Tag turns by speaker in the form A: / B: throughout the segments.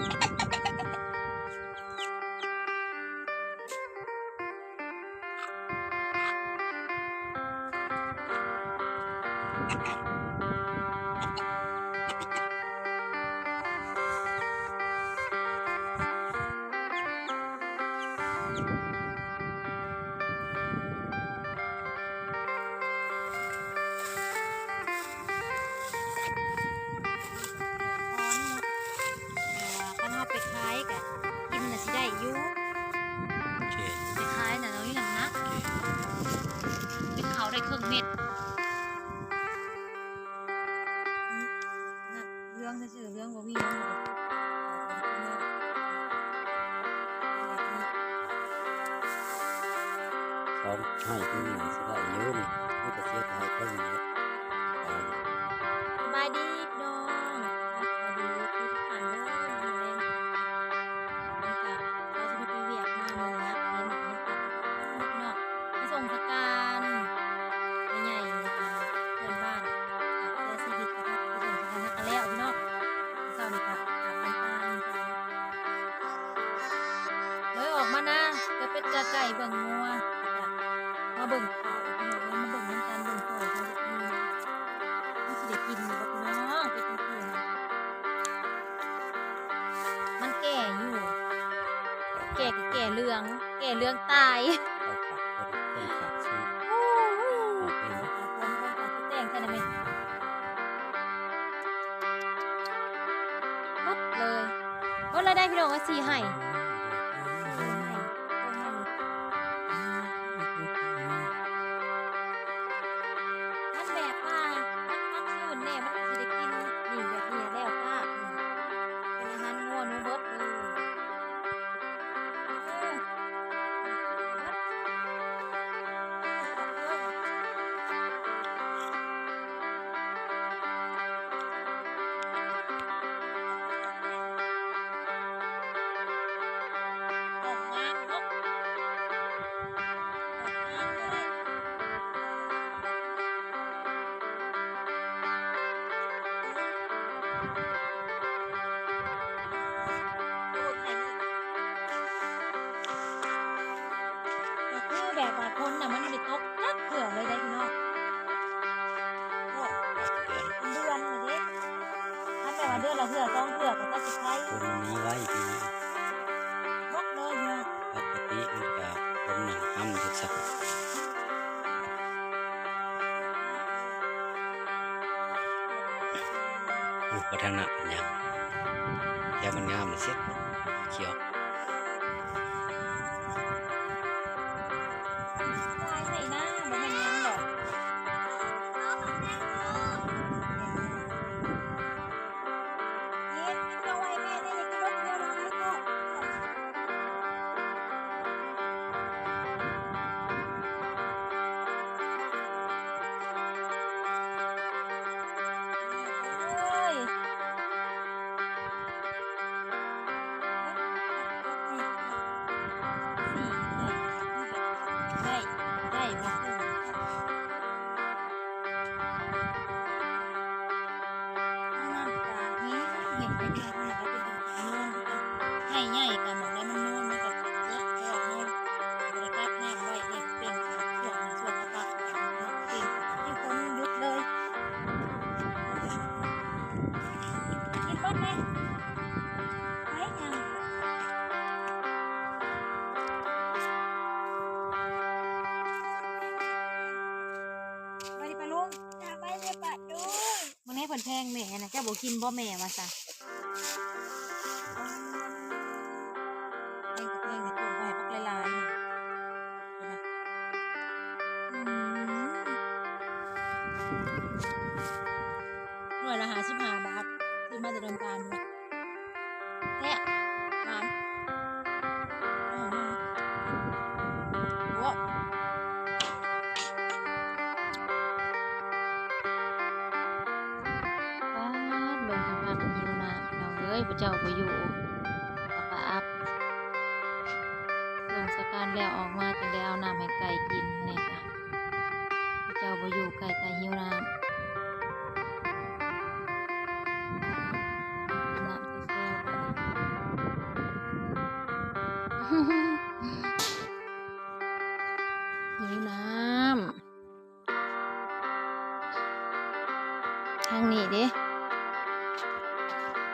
A: you เม็ดเรื่องซื่อเรื่องว่มีนะ
B: สอ
A: งให้ แก่แก่เรือง แก่เรืองตาย
B: ว่าเดื
A: อนละเทื่อต้องเทื่อก็จะใช้
B: คนมันมีไว้ปีนี้
A: วัเลยเนาะ
B: ปกติมันก็คนหนึ่งทำทุ
A: กสัปดาห์อุปทานะเป็นยังแค่มันงามเลยเสร็จ แพงแม่นะเจ้าบอกกินบ่แม่มาซะแพงแต่ตัวใบพักลายๆหน่วยละหาชิบหาบาทซื้อมาจะโดนตาม เจ้าก็อยู่แล้วก็อัพส่งสกัรแล้วออกมาจึงได้เอาน้ำให้ไก่กินเนี่ค่ะพระเจ้าก็อยู่ไก่ตาหิวน้ำหิวน้ำ ทางนี้ดิ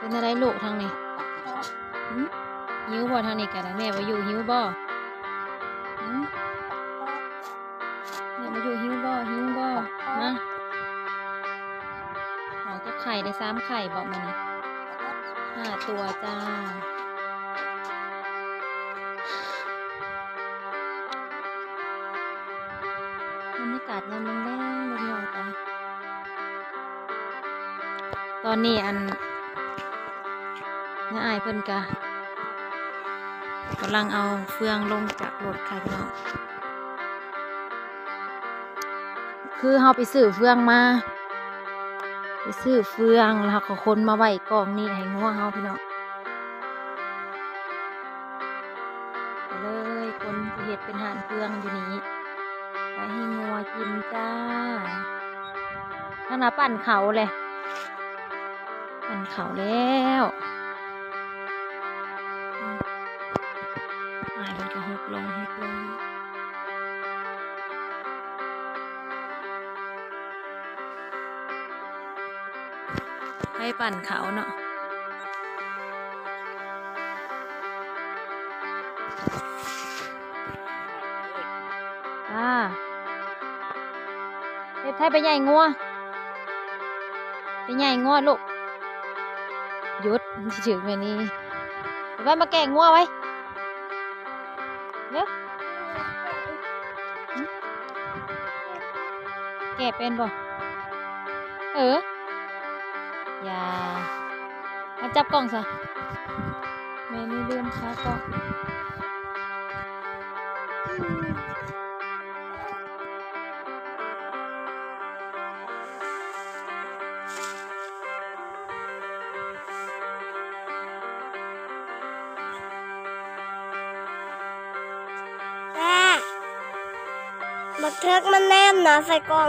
A: เป็นอะไรลูกทางนี้หิวบ่ทางนี้กันแม่มาอยู่หิวบ่แม่มาอยู่หิวบ่หิวบ่มาขอจะไข่ได้สามไข่บอกมานี่ห้าตัวจ้าบรรยากาศยามแรงๆเลยพี่น้องจ้ะตอนนี้อัน น้าอายเพิ่นกะกำลังเอาเฟืองลงจากรถค่ะพี่น้องคือเฮาไปซื้อเฟืองมา ไปซื้อเฟืองแล้วเขาก็คนมาไว้กองนี้ให้งัวเฮาพี่น้องไปเลยคนเฮ็ดเป็นหานเฟืองอยู่นี้ไปให้งัวกินจ้าถ้านาปั่นเขาเลยปั่นเขาแล้ว ให้ปั่นเขาเนาะอ่าเฮ็ดให้ไปใหญ่งัวไปใหญ่งัวลูกหยุดมันสิถึงแบบนี้เดี๋ยวว่ามาแกะงัวไว้เร็วแกะเป็นบ่เออ อย่ามาจับกล้องซะแม่นี่ลืมค้ากล้อง
C: ม่บักเทือกมันแนมนะใส่
A: กล่อง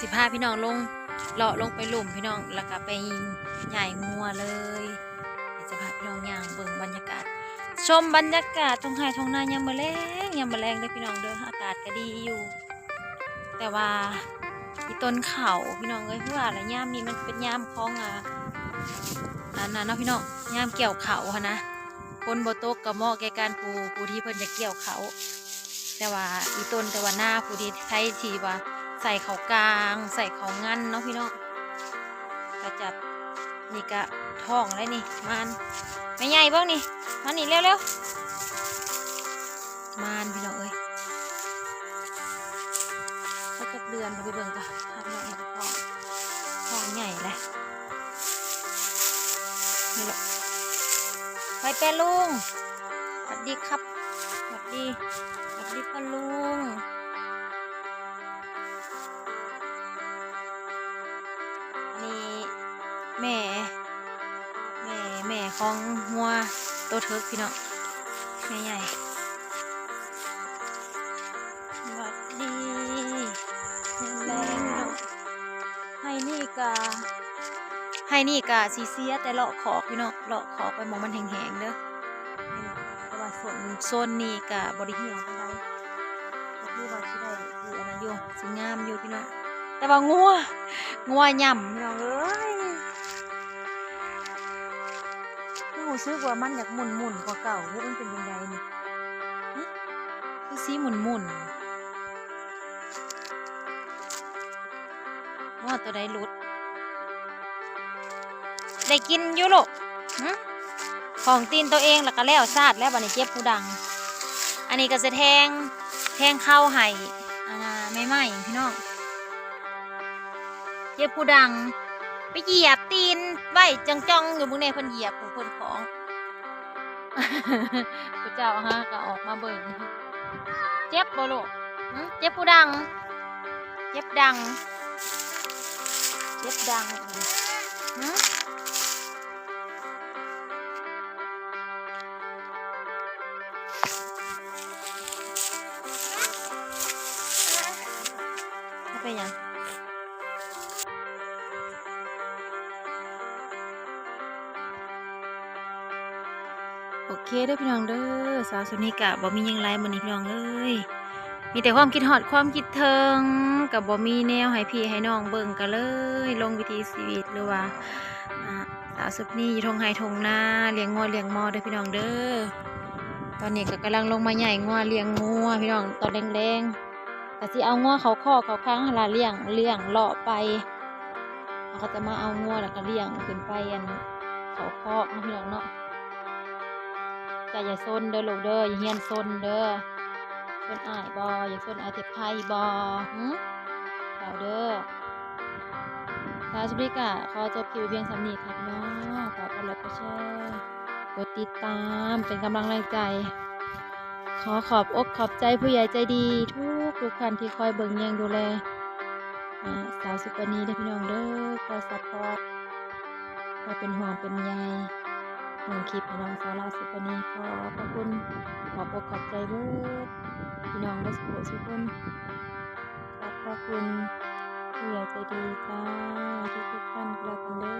A: สิพาพี่น้องลงเลาะลงไปหลุมพี่น้องแล้วก็ไปใหญ่งัวเลยเดี๋ยวจะพาพี่น้องย่างเบิ่งบรรยากาศ ชมบรรยากาศทงไห้ทงนายามมะแรงยามมะแรงเด้อพี่น้องเด้ออากาศก็ดีอยู่ แต่ว่าอีต้นเขาพี่น้องเอ้ยเพราะว่าอะไรย่ามนี้มันเป็นย่ามคล้องอะอันนั้นเนาะพี่น้องย่ามเกี่ยวเขาหั้นะคนโบโตกกับหม้อแกการปูปูที่เพิ่นจะเกี่ยวเขา แต่ว่าอีต้นแต่ว่าหน้าปูที่ใช้ทีว่า ใส่เขากลาง ใส่เขางันเนาะพี่น้องก็จับนี่กะท้องเลยนี่มันไม่ใหญ่บ้างนี่มานี่เร็วๆมานพี่น้องเอ้ยก็จะเดือนไปเบิ่งกันพาพี่น้องเองท้องท้องใหญ่เลยนี่แหละไปแปรลุงสวัสดีครับสวัสดีสวัสดีพ่อลุง แม่ของงัวโตเทิร์กพี่น้องแม่ใหญ่สวัสดีแรงๆพี่น้องให้นี่กาให้นี่กาซีเซียแต่เลาะขอกพี่น้องเลาะขอกไปมองมันแห้งๆเด้อแต่ว่าโซนโซนนี้กะบริเหี่ยวเท่าไรก็คือว่าสิได้คืออันนั้นอยู่สิงามอยู่พี่น้องแต่ว่างัวงัวย่ำพี่น้องเอ้ย รู้สึกว่ามันอยากหมุนหมุนกว่าเก่าว่ามันเป็นยังไงนี่ฮะคือสีหมุนหมุนว่าตัวใดหลุด ได้กินอยู่ลูกของตีนตัวเองแล้วก็แล้วซาดแล้วบันี้เจ็บผู้ดัง อันนี้ก็จะแทงแทงเข้าให้อันน่ไม่ไหมพี่น้องเจ็บผู้ดัง ไปเหยียบตีนไว้จังจ้องๆอยู่มึงในเพิ่นเหยียบของเพิ่นของกูเจ้าฮะก็ออกมาเบิ่งเจ็บบ่ลูกหึเจ็บผู้ดัง เจ็บดัง เจ็บดังฮะ เด้อพี่น้องเด้อสาวสุนิกะบ่มียังไรมื้อนี้พี่น้องเลย มีแต่ความคิดฮอดความคิดเทิงกับบ่มีแนวให้พี่ให้น้องเบิ่งกันเลย ลงวิธีชีวิตหรือว่าสาวสุนีอยู่ทงไห้ทงนาเลี้ยงงัวเลี้ยงมอเด้อพี่น้องเด้อตอนนี้ก็กำลังลงมาใหญ่งัวเลี้ยงงัวพี่น้องตอนแรงๆก็สิเอางัวเขาคอกเขาค้างหลาเลี้ยงเลี้ยงเลาะไปแล้วก็จะมาเอางัวแล้วก็เลี้ยงขึ้นไปอันเขาคอกนะพี่น้องเนาะ จอย่าซนเด้อลูกเด้ออย่าเฮียนซนเด้อซนอายบออย่าซนอายเจ็บไข้บอหึเจ้าเด้อสาธุริกะขอจบคลิปไว้เพียงสำนีค่ะพี่น้องฝากกดไลค์กดแชร์กดติดตามเป็นกำลังแรงใจ ขอขอบอกขอบใจผู้ใหญ่ใจดี ทุกทุกท่านที่คอยเบิ่งเยียงดูแลสาวสุปนีเด้พี่น้องเด้อคอยซัพพอร์ตคอยเป็นห่วงเป็นใย หนึ่งคลิปให้น้องสาวลาสุปนีขอขอบคุณขอบอกขอบใจเบิดพี่น้องได้สุขสุขคนขอบพระคุณผู้ใหญ่ใจดีจ้าทุกทุกท่านกระกันเด้อ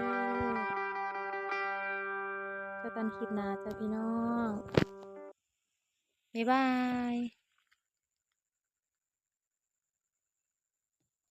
A: เจอกันคลิปหน้าจ้าพี่น้องบ๊ายบาย